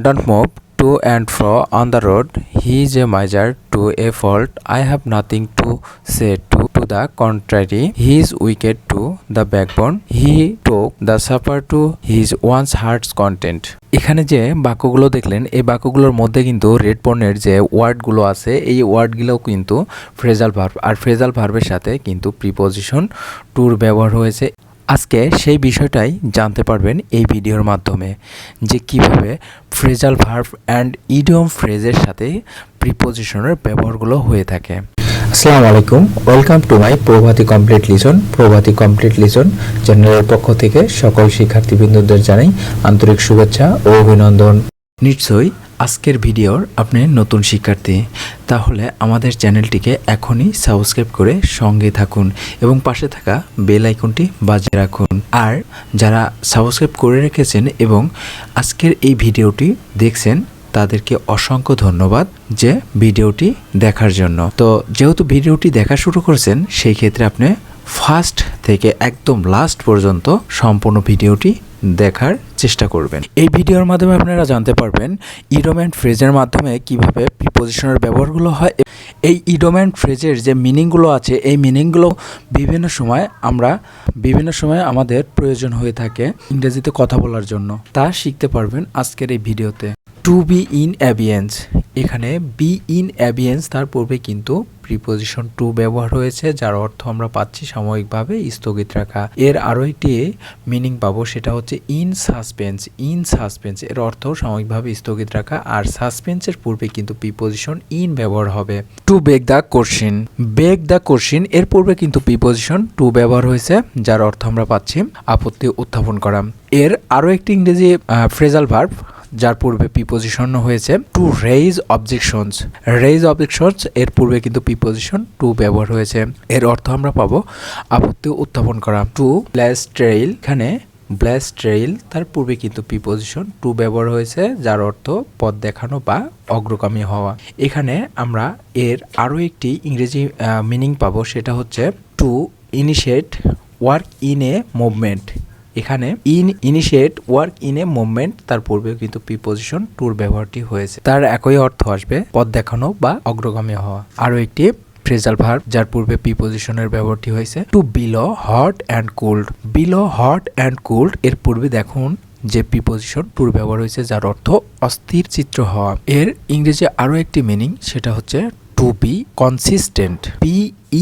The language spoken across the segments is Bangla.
Don't move to and fro on the road. He is a miser to a fault. I have nothing to say to, to the contrary. He is wicked to the backbone. He took the supper to his one's heart's content. এখানে যে বাক্যগুলো দেখলেন এই বাক্যগুলোর মধ্যে কিন্তু রেড পণ্যের যে ওয়ার্ডগুলো আছে এই ওয়ার্ডগুলো কিন্তু ফ্রেজাল ভার্ব আর ফ্রেজাল ভার্বের সাথে কিন্তু প্রিপোজিশন টুর ব্যবহার হয়েছে আজকে সেই বিষয়টাই জানতে পারবেন এই ভিডিওর মাধ্যমে যে কীভাবে ফ্রেজাল ভার্ব অ্যান্ড ইডিয়ম ফ্রেজের সাথে প্রিপোজিশনের ব্যবহারগুলো হয়ে থাকে। আসসালামু আলাইকুম welcome to my Prabhati complete listen Prabhati complete listen চ্যানেলের পক্ষ থেকে সকল শিক্ষার্থীবৃন্দদের জানাই আন্তরিক শুভেচ্ছা ও অভিনন্দন। নিশ্চয়ই আজকের ভিডিওর আপনি নতুন শিক্ষার্থী, তাহলে আমাদের চ্যানেলটিকে এখনই সাবস্ক্রাইব করে সঙ্গে থাকুন এবং পাশে থাকা বেল আইকনটি বাজিয়ে রাখুন। আর যারা সাবস্ক্রাইব করে রেখেছেন এবং আজকের এই ভিডিওটি দেখছেন, তাদেরকে অসংখ্য ধন্যবাদ যে ভিডিওটি দেখার জন্য। তো যেহেতু ভিডিওটি দেখা শুরু করেছেন, সেই ক্ষেত্রে আপনি ফার্স্ট থেকে একদম লাস্ট পর্যন্ত সম্পূর্ণ ভিডিওটি দেখার চেষ্টা করবেন। এই ভিডিওর মাধ্যমে আপনারা জানতে পারবেন ইডোম অ্যান্ড ফ্রেজের মাধ্যমে কীভাবে প্রিপোজিশনের ব্যবহারগুলো হয় এই ইডম অ্যান্ড ফ্রেজের যে মিনিংগুলো আছে, এই মিনিংগুলো বিভিন্ন সময় আমরা, বিভিন্ন সময় আমাদের প্রয়োজন হয়ে থাকে ইংরেজিতে কথা বলার জন্য। তা শিখতে পারবেন আজকের এই ভিডিওতে। টু বি ইন অ্যাবিয়েন্স এখানে বি ইন অ্যাবিয়েন্স তার পূর্বে কিন্তু প্রিপোজিশন টু ব্যবহার হয়েছে, যার অর্থ আমরা পাচ্ছি সাময়িকভাবে স্থগিত রাখা। এর আরও একটি মিনিং পাবো, সেটা হচ্ছে ইন সাসপেন্স ইন সাসপেন্স এর অর্থ সাময়িকভাবে স্থগিত রাখা, আর সাসপেন্সের পূর্বে কিন্তু প্রিপোজিশন ইন ব্যবহার হবে। To beg the question beg the question এর পূর্বে কিন্তু প্রিপোজিশন টু ব্যবহার হয়েছে, যার অর্থ আমরা পাচ্ছি আপত্তি উত্থাপন করা। এর আরও একটি ইংরেজি ফ্রেজাল ভার্ব যার পূর্বে প্রিপোজিশন হয়েছে to raise objections raise objections এর পূর্বে কিন্তু প্রিপোজিশন টু ব্যবহার হয়েছে। এর অর্থ আমরা পাবো আপত্তি উত্থাপন করা। টু প্লাস ট্রেইল এখানে ব্ল্যাস ট্রেইল তার পূর্বে কিন্তু প্রিপোজিশন টু ব্যবহার হয়েছে, যার অর্থ পথ দেখানো বা অগ্রগামী হওয়া। এখানে আমরা এর আরও একটি ইংরেজি মিনিং পাবো, সেটা হচ্ছে to initiate work in a movement এখানে in initiate work in a movement তার পূর্বে কিন্তু প্রিপোজিশন টুর ব্যবহারটি হয়েছে। তার একই অর্থ আসবে, পথ দেখানো বা অগ্রগামী হওয়া। আরও একটি ফ্রেজাল ভার্ব যার পূর্বে প্রিপোজিশনের ব্যবহারটি হয়েছে to blow hot and cold blow hot and cold এর পূর্বে দেখুন যে প্রিপোজিশন টুর ব্যবহার হয়েছে, যার অর্থ অস্থির চিত্র হওয়া। এর ইংরেজি আরও একটি মিনিং সেটা হচ্ছে to be consistent be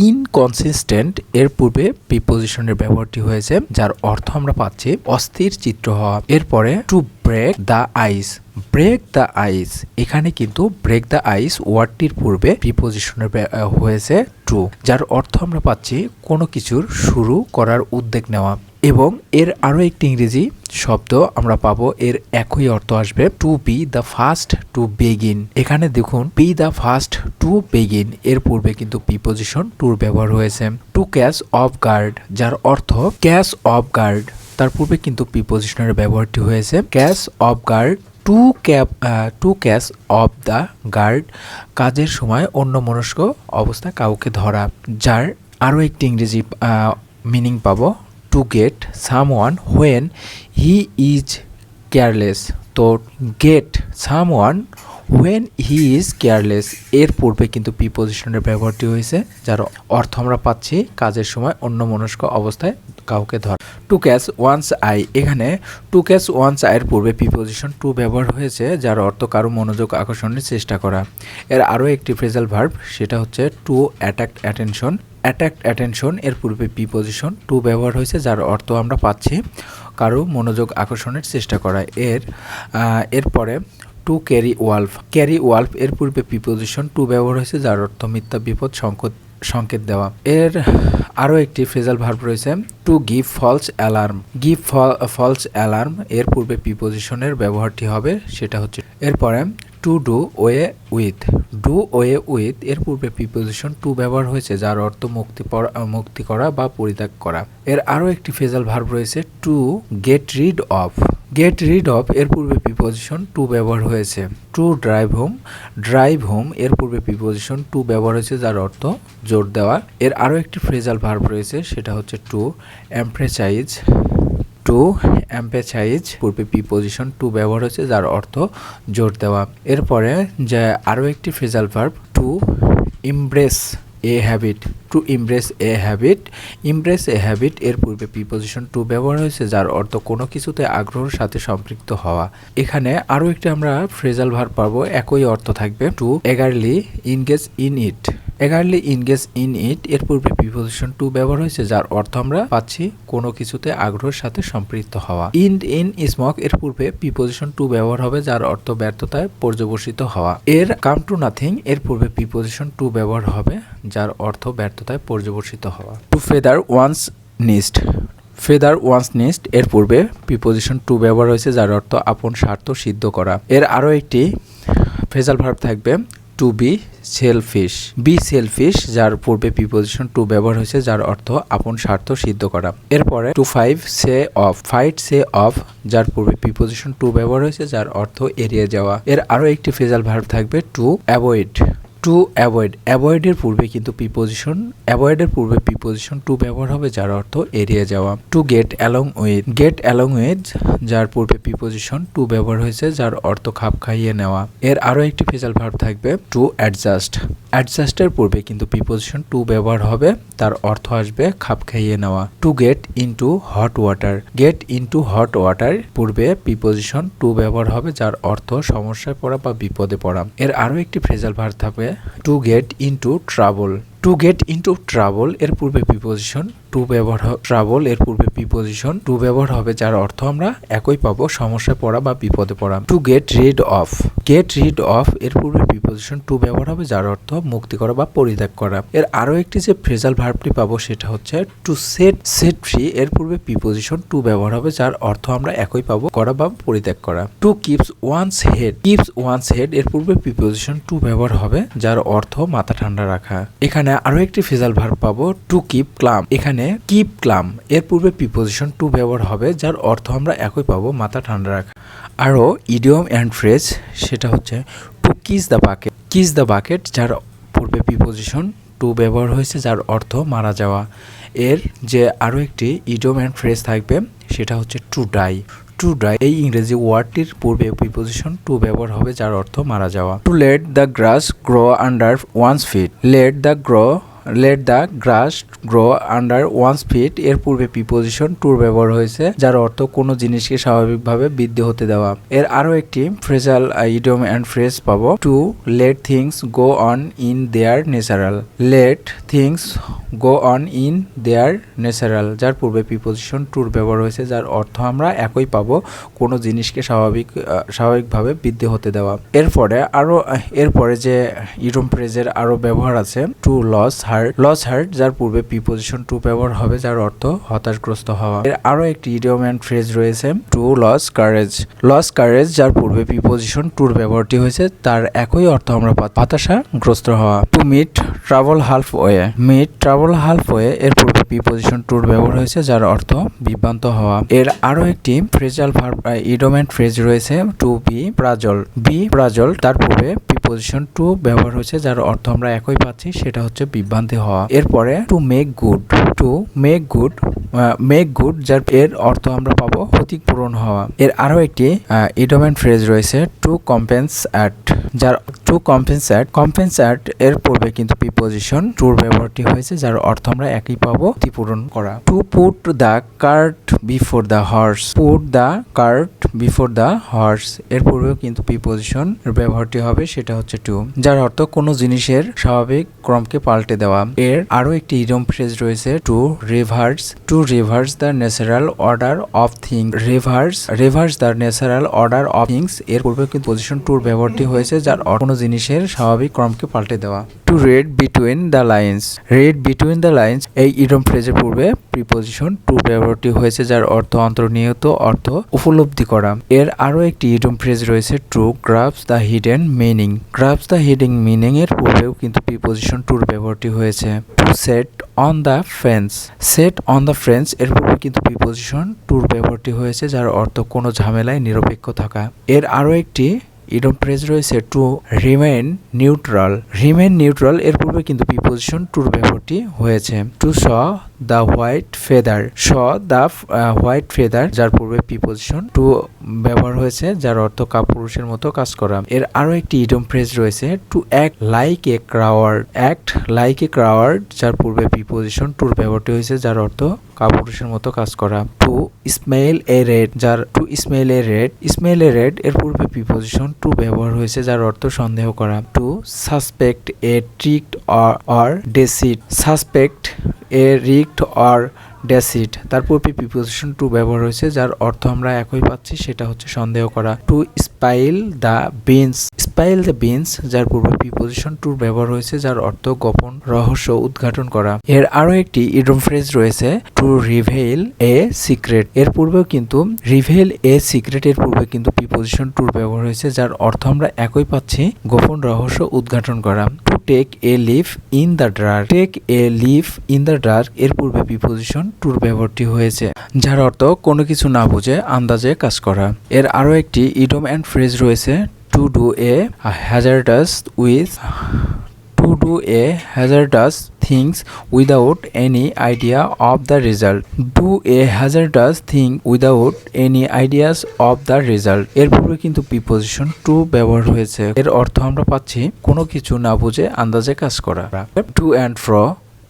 inconsistent এর পূর্বে প্রিপোজিশনের ব্যবহারটি হয়েছে, যার অর্থ আমরা পাচ্ছি অস্থির চিত্র হওয়া। এরপরে to break the ice break the ice এখানে কিন্তু ব্রেক দ্য আইস ওয়ার্ডটির পূর্বে প্রিপোজিশনের হয়েছে টু যার অর্থ আমরা পাচ্ছি কোনো কিছুর শুরু করার উদ্যোগ নেওয়া। এবং এর আরও একটি ইংরেজি শব্দ আমরা পাবো। এর একই অর্থ আসবে to be the first to begin এখানে দেখুন be the first to begin এর পূর্বে কিন্তু প্রিপোজিশন টুর ব্যবহার হয়েছে। টু ক্যাশ অফ গার্ড যার অর্থ ক্যাশ অফ গার্ড তার পূর্বে কিন্তু প্রিপোজিশনের ব্যবহারটি হয়েছে। Catch off guard to cap to catch off the guard কাজের সময় অন্য মনস্ক অবস্থা কাউকে ধরা। যার আরও একটি ইংরেজি মিনিং পাবো। To get someone when he is careless to get someone when he is careless এর পূর্বে কিন্তু প্রিপোজিশনের ব্যবহারটি হয়েছে, যার অর্থ আমরা পাচ্ছি কাজের সময় অন্য মনস্ক অবস্থায় কাউকে ধর। টু ক্যাশ ওয়ান্স আই এখানে টু ক্যাশ ওয়ান্স আইয়ের পূর্বে প্রিপোজিশন টু ব্যবহার হয়েছে, যার অর্থ কারও মনোযোগ আকর্ষণের চেষ্টা করা। এর আরও একটি ফ্রেজাল ভার্ব সেটা হচ্ছে to attract attention attract attention এর পূর্বে প্রিপোজিশন টু ব্যবহার হয়েছে, যার অর্থ আমরা পাচ্ছি কারও মনোযোগ আকর্ষণের চেষ্টা করা। এর এরপরে to carry wolf carry wolf এর পূর্বে প্রিপোজিশন টু ব্যবহার হয়েছে, যার অর্থ মিথ্যা, বিপদ, সংকট সংকেত দেওয়া। এর আরও একটি ফ্রেজাল ভার্ব রয়েছে to give false alarm give false alarm এর পূর্বে প্রিপোজিশনের ব্যবহারটি হবে, সেটা হচ্ছে, এরপরে to do away with do away with এর পূর্বে প্রিপোজিশন টু ব্যবহার হয়েছে, যার অর্থ মুক্তি মুক্তি করা বা পরিত্যাগ করা। এর আরও একটি ফেজাল ভার্ব রয়েছে to get rid of get rid of এর পূর্বে প্রিপোজিশন টু ব্যবহার হয়েছে। To drive home drive home এর পূর্বে প্রিপোজিশন টু ব্যবহার হয়েছে, যার অর্থ জোর দেওয়া। এর আরও একটি ফ্রেজাল ভার্ব রয়েছে, সেটা হচ্ছে টু এমপ্রেসাইজ টু এম্পেসাইজ পূর্বে প্রিপোজিশন টু ব্যবহার হয়েছে, যার অর্থ জোর দেওয়া। এরপরে যে আরও একটি phrasal verb to embrace a habit to embrace a habit embrace a habit এর পূর্বে প্রিপোজিশন টু ব্যবহার হয়েছে, যার অর্থ কোনো কিছুতে আগ্রহের সাথে সম্পৃক্ত হওয়া। এখানে আরও একটি আমরা ফ্রেজাল ভার পাবো, একই অর্থ থাকবে to eagerly engage in it eagerly engage in it এর পূর্বে প্রিপোজিশন টু ব্যবহার হয়েছে, যার অর্থ আমরা পাচ্ছি কোনো কিছুতে আগ্রহের সাথে সম্পৃক্ত হওয়া। ইন ইন স্মক এর পূর্বে প্রিপোজিশন টু ব্যবহার হবে, যার অর্থ ব্যর্থতায় পর্যবসিত হওয়া। এর কাম টু নাথিং এর পূর্বে প্রিপোজিশন টু ব্যবহার হবে, যার অর্থ ব্যর্থতায় পর্যবসিত হওয়া। To feather one's nest feather one's nest এর পূর্বে প্রিপোজিশন টু ব্যবহার হয়েছে, যার অর্থ আপন স্বার্থ সিদ্ধ করা। এর আরও একটি ফেজাল ভার্ব থাকবে to be selfish be selfish যার পূর্বে প্রিপোজিশন টু ব্যবহার হয়েছে, যার অর্থ আপন স্বার্থ সিদ্ধ করা। এরপরে to fight shy of fight shy of যার পূর্বে প্রিপোজিশন টু ব্যবহার হয়েছে, যার অর্থ এড়িয়ে যাওয়া। এর আরও একটি ফেজাল ভার্ব থাকবে টু অ্যাভয়েড টু অ্যাভয়েড অ্যাভয়েডের পূর্বে কিন্তু প্রিপোজিশন অ্যাভয়েডের পূর্বে প্রিপোজিশন টু ব্যবহার হবে যার অর্থ এড়িয়ে যাওয়া to get along with get along with যার পূর্বে প্রিপোজিশন টু ব্যবহার হয়েছে যার অর্থ খাপ খাইয়ে নেওয়া। এর আরও একটি ফেজাল ভার্ব থাকবে টু অ্যাডজাস্ট অ্যাডজাস্টের পূর্বে কিন্তু প্রিপোজিশন টু ব্যবহার হবে, তার অর্থ আসবে খাপ খাইয়ে নেওয়া। To get into hot water get into hot water পূর্বে প্রিপোজিশন টু ব্যবহার হবে যার অর্থ সমস্যায় পড়া বা বিপদে পড়া। এর আরও একটি ফ্রেজাল ভার্ব থাকবে to get into trouble to get into trouble এর পূর্বে প্রিপোজিশন টু ব্যবহার ট্রাবল এর পূর্বে প্রিপোজিশন টু ব্যবহার হবে যার অর্থ আমরা একই পাবো, সমস্যায় পড়া বা বিপদে পড়া। To get rid of get rid of এর পূর্বে প্রিপোজিশন টু ব্যবহার হবে যার অর্থ মুক্তি করা বা পরিত্যাগ করা। এর আরও একটি যে ফ্রেজাল ভার্বটি পাবো সেটা হচ্ছে টু সেট সেট ফ্রি এর পূর্বে প্রিপোজিশন টু ব্যবহার হবে যার অর্থ আমরা একই পাবো, করা বা পরিত্যাগ করা। To keeps one's head keeps one's head এর পূর্বে প্রিপোজিশন টু ব্যবহার হবে যার অর্থ মাথা ঠান্ডা রাখা। এখানে আরও একটি ফেজাল ভার্ব পাবো টু কিপ ক্লাম এখানে কিপ ক্লাম এর পূর্বে প্রিপোজিশন টু ব্যবহার হবে, যার অর্থ আমরা একই পাবো, মাথা ঠান্ডা রাখা। আরও ইডিয়ম অ্যান্ড ফ্রেজ সেটা হচ্ছে to kiss the bucket kiss the bucket যার পূর্বে প্রিপোজিশন টু ব্যবহার হয়েছে, যার অর্থ মারা যাওয়া। এর যে আরও একটি ইডিয়ম অ্যান্ড ফ্রেজ থাকবে, সেটা হচ্ছে টু ডাই টু ড্রাই এই ইংরেজি ওয়ার্ডটির পূর্বে প্রিপোজিশন টু ব্যবহার হবে যার অর্থ মারা যাওয়া। To let the grass grow under one's feet let the grow let the grass grow under one's feet এর পূর্বে প্রিপোজিশন টুর ব্যবহার হয়েছে, যার অর্থ কোনো জিনিসকে স্বাভাবিকভাবে বৃদ্ধি হতে দেওয়া। এর আরও একটি ফ্রেজাল ইডিয়ম অ্যান্ড ফ্রেজ পাবো to let things go on in their natural let things go on in their natural যার পূর্বে প্রিপোজিশন টুর ব্যবহার হয়েছে, যার অর্থ আমরা একই পাবো, কোনো জিনিসকে স্বাভাবিক স্বাভাবিকভাবে বৃদ্ধি হতে দেওয়া। এরপরে আরও, এরপরে যে ইডম ফ্রেজের আরও ব্যবহার আছে to lose heart lose heart যার পূর্বে প্রিপোজিশন টু ব্যবহার হবে, যার অর্থ হতাশগ্রস্ত হওয়া। এর আরও একটি ইডিয়ম অ্যান্ড ফ্রেজ রয়েছে to lose courage lose courage যার পূর্বে প্রিপোজিশন টুর ব্যবহারটি হয়েছে, তার একই অর্থ আমরা পাচ্ছি, হতাশাগ্রস্ত হওয়া। To meet travel halfway meet travel halfway এর পূর্বে প্রিপোজিশন টুর ব্যবহার হয়েছে, যার অর্থ বিভ্রান্ত হওয়া। এর আরও একটি ফ্রেজাল ভার্ব ইডোমেন্ট ফ্রেজ রয়েছে to be puzzle be puzzle তার পূর্বে প্রিপোজিশন টু ব্যবহার হয়েছে, যার অর্থ আমরা একই পাচ্ছি, সেটা হচ্ছে বিভ্রান্তি হওয়া। এরপরে to make good to make good make good যার এর অর্থ আমরা পাবো ক্ষতিপূরণ হওয়া। এর আরও একটি ইডোমেন্ট ফ্রেজ রয়েছে টু কম্পেন্স অ্যাট যার টু কম্পেন্স অ্যাট কম্পেন্স কম্পেনসেট এর পূর্বে কিন্তু প্রিপোজিশন টুর ব্যবহারটি হয়েছে, যার অর্থ আমরা একই পাবো ক্ষতিপূরণ করা। To put the cart before the horse put the cart before the horse এর পূর্বেও কিন্তু প্রিপোজিশন ব্যবহারটি হবে, সেটা হচ্ছে টু যার অর্থ কোনো জিনিসের স্বাভাবিক ক্রমকে পাল্টে দেওয়া। এর আরও একটি ইডম ফ্রেজ রয়েছে to reverse to reverse the natural order of thing reverse reverse the natural order of things এর পূর্বে কিন্তু পজিশন টুর ব্যবহারটি হয়েছে, যার কোনো জিনিসের স্বাভাবিক ক্রমকে পাল্টে দেওয়া। To read between the lines read between the lines এই ইডম ফ্রেজের পূর্বে প্রিপোজিশন টু ব্যবহারটি হয়েছে, যার অর্থ অন্তর্নিহিত অর্থ উপলব্ধি করা। এর আরও একটি ইডম ফ্রেজ রয়েছে to grasp the hidden meaning grasp the hidden meaning এর পূর্বেও কিন্তু প্রিপোজিশন টুর ব্যবহারটি হয়েছে sit on the fence sit on the fence এর পূর্বে কিন্তু প্রিপোজিশন টুর ব্যবহারটি হয়েছে, যার অর্থ কোনো ঝামেলায় নিরপেক্ষ থাকা। এর আরও একটি ইডম প্রেজ রয়েছে to remain neutral remain neutral এর পূর্বে কিন্তু প্রিপোজিশন টুর ব্যবহারটি হয়েছে। To show the white feather show the white feather যার পূর্বে প্রিপোজিশন টু ব্যবহার হয়েছে, যার অর্থ কাপুরুষের মতো কাজ করা। এর আরও একটি ইডম ফ্রেজ রয়েছে to act like a coward act like a coward যার পূর্বে প্রিপোজিশন টুর ব্যবহারটি হয়েছে, যার অর্থ কাপুরুষের মতো কাজ করা। টু স্মেল এ রেড যার to smell a rat smell a rat এর পূর্বে প্রিপোজিশন টু ব্যবহার হয়েছে, যার অর্থ সন্দেহ করা। To suspect a trick or deceit suspect a রিক্ট or deceit. তার পূর্বে প্রিপোজিশন টু ব্যবহার হয়েছে, যার অর্থ আমরা একই পাচ্ছি, সেটা হচ্ছে সন্দেহ করা। To spill the beans spill the beans যার পূর্বে প্রিপোজিশন টুর ব্যবহার হয়েছে, যার অর্থ গোপন রহস্য উদ্ঘাটন করা। এর আরও একটি ইডম ফ্রেজ রয়েছে টু রিভেল এ সিক্রেট এর পূর্বেও কিন্তু রিভেল এ সিক্রেট এর পূর্বে কিন্তু প্রিপোজিশন টুর ব্যবহার হয়েছে, যার অর্থ আমরা একই পাচ্ছি, গোপন রহস্য উদ্ঘাটন করা। To take a leap in the dark take a leap in the dark এর পূর্বে প্রিপোজিশন টুর ব্যবহারটি হয়েছে, যার অর্থ কোনো কিছু না বুঝে আন্দাজে কাজ করা। এর আরও একটি ইডম অ্যান্ড ফ্রেজ রয়েছে to do a hazardous with to do a hazardous things without any idea of the result do a hazardous thing without any ideas of the result এর পূর্বে কিন্তু প্রিপোজিশন টু ব্যবহার হয়েছে। এর অর্থ আমরা পাচ্ছি কোনো কিছু না বুঝে আন্দাজে কাজ করা। টু অ্যান্ড ফ্র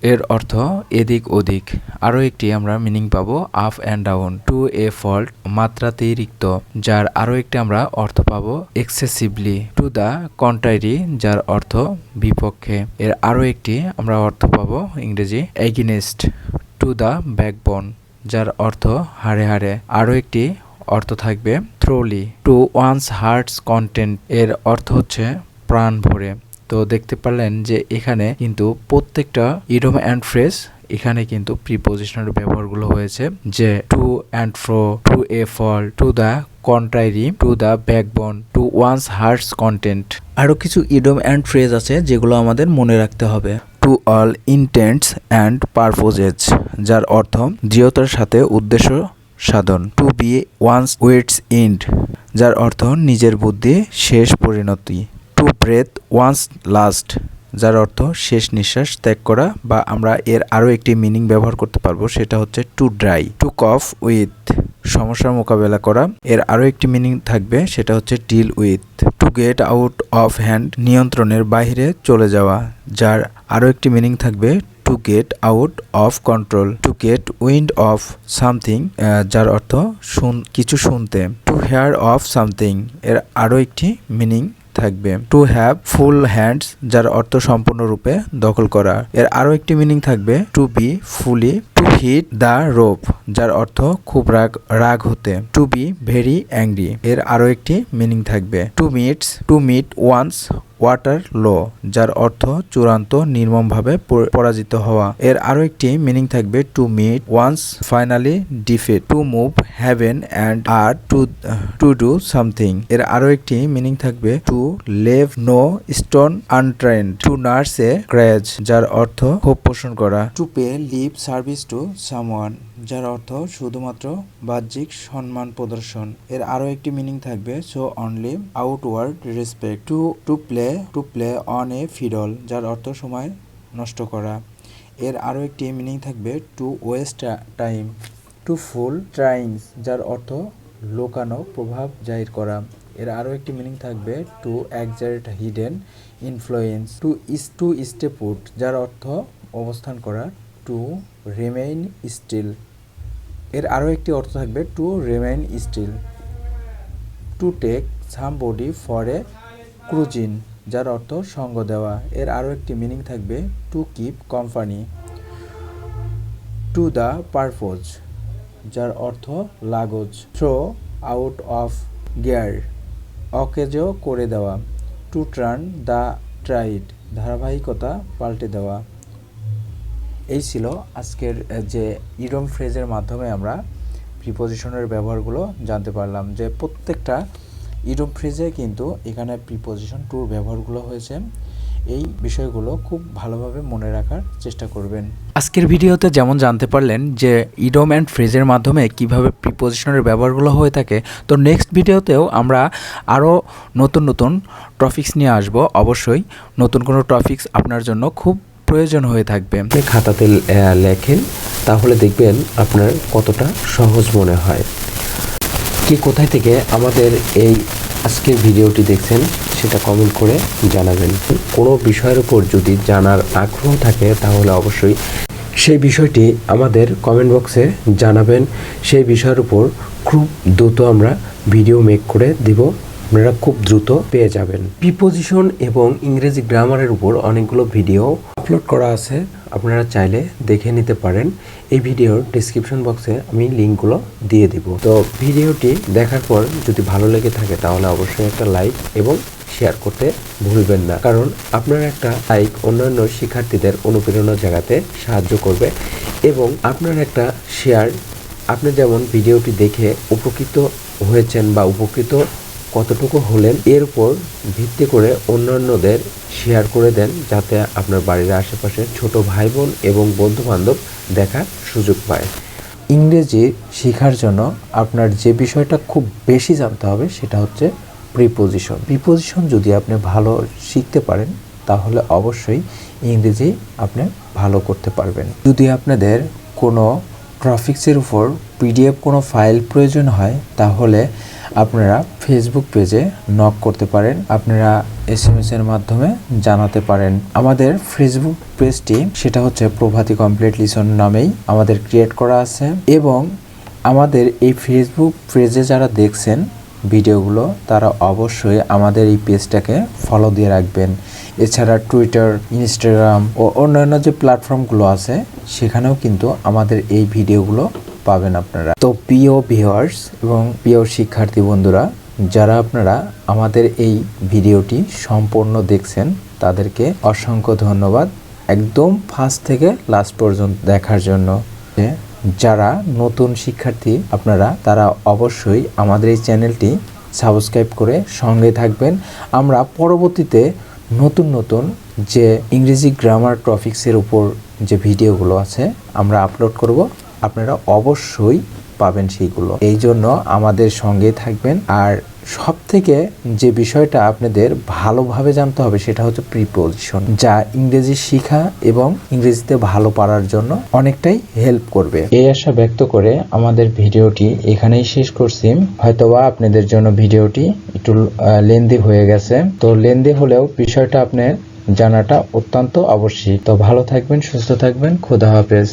এর অর্থ এদিক ওদিক। আরও একটি আমরা মিনিং পাবো up and down to a fault মাত্রাতিরিক্ত, যার আরও একটি আমরা অর্থ পাবো এক্সেসিভলি টু দ্য কন্ট্রারি যার অর্থ বিপক্ষে। এর আরও একটি আমরা অর্থ পাবো, ইংরেজি এগিনেস্ট টু দ্য ব্যাকবোন যার অর্থ হারে হারে। আরও একটি অর্থ থাকবে thoroughly to one's heart's content এর অর্থ হচ্ছে প্রাণ ভরে। তো দেখতে পারলেন যে এখানে কিন্তু প্রত্যেকটা ইডম অ্যান্ড ফ্রেস এখানে কিন্তু প্রিপোজিশনের ব্যবহারগুলো হয়েছে। যে to and fro to a fault to the contrary to the backbone to one's heart's content আরও কিছু ইডম অ্যান্ড ফ্রেজ আছে যেগুলো আমাদের মনে রাখতে হবে। To all intents and purposes যার অর্থ দৃঢ়তার সাথে উদ্দেশ্য সাধন। To be one's wits end যার অর্থ নিজের বুদ্ধি শেষ পরিণতি। টু ব্রেথ ওয়ান্স লাস্ট, যার অর্থ শেষ নিঃশ্বাস ত্যাগ করা, বা আমরা এর আরও একটি মিনিং ব্যবহার করতে পারব, সেটা হচ্ছে to dry, to cope with, সমস্যার মোকাবেলা করা। এর আরও একটি মিনিং থাকবে, সেটা হচ্ছে deal with, to get out of hand নিয়ন্ত্রণের বাইরে চলে যাওয়া, যার আরও একটি মিনিং থাকবে, to get out of control, to get wind of something যার অর্থ শুন, কিছু শুনতে, টু হেয়ার অফ সামথিং, এর আরও একটি মিনিং থাকবে। টু হ্যাভ ফুল হ্যান্ডস যার অর্থ সম্পূর্ণরূপে দখল করা। এর আরও একটি মিনিং থাকবে to be fully to hit the rope যার অর্থ খুব রাগ রাগ হতে। টু বি ভেরি অ্যাংরি এর আরও একটি মিনিং থাকবে। To meets to meet one's Waterloo যার অর্থ চূড়ান্ত নির্মমভাবে পরাজিত হওয়া। এর আরও একটি মিনিং থাকবে to meet one's finally defeat to move heaven and earth to to do something এর আরও একটি মিনিং থাকবে to leave no stone unturned to nurse a grudge যার অর্থ ক্ষোভ পোষণ করা। To pay lip service to someone, যার অর্থ শুধুমাত্র বাহ্যিক সম্মান প্রদর্শন। এর আরও একটি মিনিং থাকবে show only outward respect to to play to play on a fiddle যার অর্থ সময় নষ্ট করা। এর আরও একটি মিনিং থাকবে to waste time to fool trifles যার অর্থ লোকানো, প্রভাব জাহির করা। এর আরও একটি মিনিং থাকবে to exert hidden influence to is to stay put যার অর্থ অবস্থান করা। টু রিমেইন স্টিল এর আরও একটি অর্থ থাকবে to remain still to take somebody for a cruising যার অর্থ সঙ্গ দেওয়া। এর আরও একটি মিনিং থাকবে to keep company to the purpose যার অর্থ লাগোজ। থ্রো আউট অফ গিয়ার অকেজো করে দেওয়া। টু টার্ন দ্য ট্রাইড ধারাবাহিকতা পাল্টে দেওয়া। এই ছিল আজকের যে ইডম ফ্রেজের মাধ্যমে আমরা প্রিপোজিশনের ব্যবহারগুলো জানতে পারলাম যে প্রত্যেকটা ইডম ফ্রেজে কিন্তু এখানে প্রিপোজিশন টুর ব্যবহারগুলো হয়েছে। এই বিষয়গুলো খুব ভালোভাবে মনে রাখার চেষ্টা করবেন। আজকের ভিডিওতে যেমন জানতে পারলেন যে ইডম অ্যান্ড ফ্রেজের মাধ্যমে কীভাবে প্রিপোজিশনের ব্যবহারগুলো হয়ে থাকে, তো নেক্সট ভিডিওতেও আমরা আরও নতুন নতুন টপিক্স নিয়ে আসব। অবশ্যই নতুন কোনো টপিক্স আপনার জন্য খুব প্রয়োজন হয়ে থাকবে। আপনি খাতাতে লেখেন, তাহলে দেখবেন আপনার কতটা সহজ মনে হয়। কি কোথায় থেকে আমাদের এই আজকের ভিডিওটি দেখছেন, সেটা কমেন্ট করে জানাবেন। কোনো বিষয়ের উপর যদি জানার আগ্রহ থাকে, তাহলে অবশ্যই সেই বিষয়টি আমাদের কমেন্ট বক্সে জানাবেন। সেই বিষয়ের উপর খুব দ্রুত আমরা ভিডিও মেক করে দিব। আপনারা খুব দ্রুত পেয়ে যাবেন। প্রিপোজিশন এবং ইংরেজি গ্রামারের উপর অনেকগুলো ভিডিও আপলোড করা আছে। আপনারা চাইলে দেখে নিতে পারেন। এই ভিডিওর ডিসক্রিপশন বক্সে আমি লিঙ্কগুলো দিয়ে দিব। তো ভিডিওটি দেখার পর যদি ভালো লেগে থাকে, তাহলে অবশ্যই একটা লাইক এবং শেয়ার করতে ভুলবেন না। কারণ আপনার একটা লাইক অন্যান্য শিক্ষার্থীদের অনুপ্রেরণা জাগাতে সাহায্য করবে এবং আপনার একটা শেয়ার আপনি যেমন ভিডিওটি দেখে উপকৃত হয়েছেন বা উপকৃত কতটুকু হলেন, এর উপর ভিত্তি করে অন্যান্যদের শেয়ার করে দেন যাতে আপনার বাড়ির আশেপাশে ছোট ভাই বোন এবং বন্ধু বান্ধব দেখার সুযোগ পায়। ইংরেজি শেখার জন্য আপনার যে বিষয়টা খুব বেশি জানতে হবে সেটা হচ্ছে প্রিপোজিশন প্রিপোজিশন যদি আপনি ভালো শিখতে পারেন, তাহলে অবশ্যই ইংরেজি আপনি ভালো করতে পারবেন। যদি আপনাদের কোনো গ্রাফিক্সের উপর পিডিএফ কোনো ফাইল প্রয়োজন হয়, তাহলে আপনারা ফেসবুক পেজে নক করতে পারেন। আপনারা এস এম এস এর মাধ্যমে জানাতে পারেন। আমাদের ফেসবুক পেজটি সেটা হচ্ছে প্রভাতী কমপ্লিট লিসন নামেই আমাদের ক্রিয়েট করা আছে এবং আমাদের এই ফেসবুক পেজে যারা দেখছেন ভিডিওগুলো, তারা অবশ্যই আমাদের এই পেজটাকে ফলো দিয়ে রাখবেন। এছাড়া টুইটার ইনস্টাগ্রাম ও অন্যান্য যে প্ল্যাটফর্মগুলো আছে, সেখানেও কিন্তু আমাদের এই ভিডিওগুলো পাবেন আপনারা। তো প্রিয় ভিউয়ার্স এবং প্রিয় শিক্ষার্থী বন্ধুরা, যারা আপনারা আমাদের এই ভিডিওটি সম্পূর্ণ দেখছেন, তাদেরকে অসংখ্য ধন্যবাদ। একদম ফার্স্ট থেকে লাস্ট পর্যন্ত দেখার জন্য। যারা নতুন শিক্ষার্থী, আপনারা, তারা অবশ্যই আমাদের এই চ্যানেলটি সাবস্ক্রাইব করে সঙ্গে থাকবেন। আমরা পরবর্তীতে নতুন নতুন যে ইংরেজি গ্রামার টপিক্সের উপর যে ভিডিওগুলো আছে, আমরা আপলোড করব। আপনারা অবশ্যই পাবেন সেইগুলো। এই জন্য আমাদের সঙ্গে থাকবেন। আর সব থেকে যে বিষয়টা আপনাদের ভালোভাবে জানতে হবে সেটা হচ্ছে প্রিপোজিশন যা ইংরেজি শিখা এবং ইংরেজিতে ভালো পারার জন্য অনেকটাই হেল্প করবে। এই আশা ব্যক্ত করে আমাদের ভিডিওটি এখানেই শেষ করছি। হয়তোবা আপনাদের জন্য ভিডিওটি একটু লেন্দি হয়ে গেছে। তো লেন্দি হলেও বিষয়টা আপনার জানাটা অত্যন্ত আবশ্যিক। তো ভালো থাকবেন, সুস্থ থাকবেন। খোদা হাফেজ।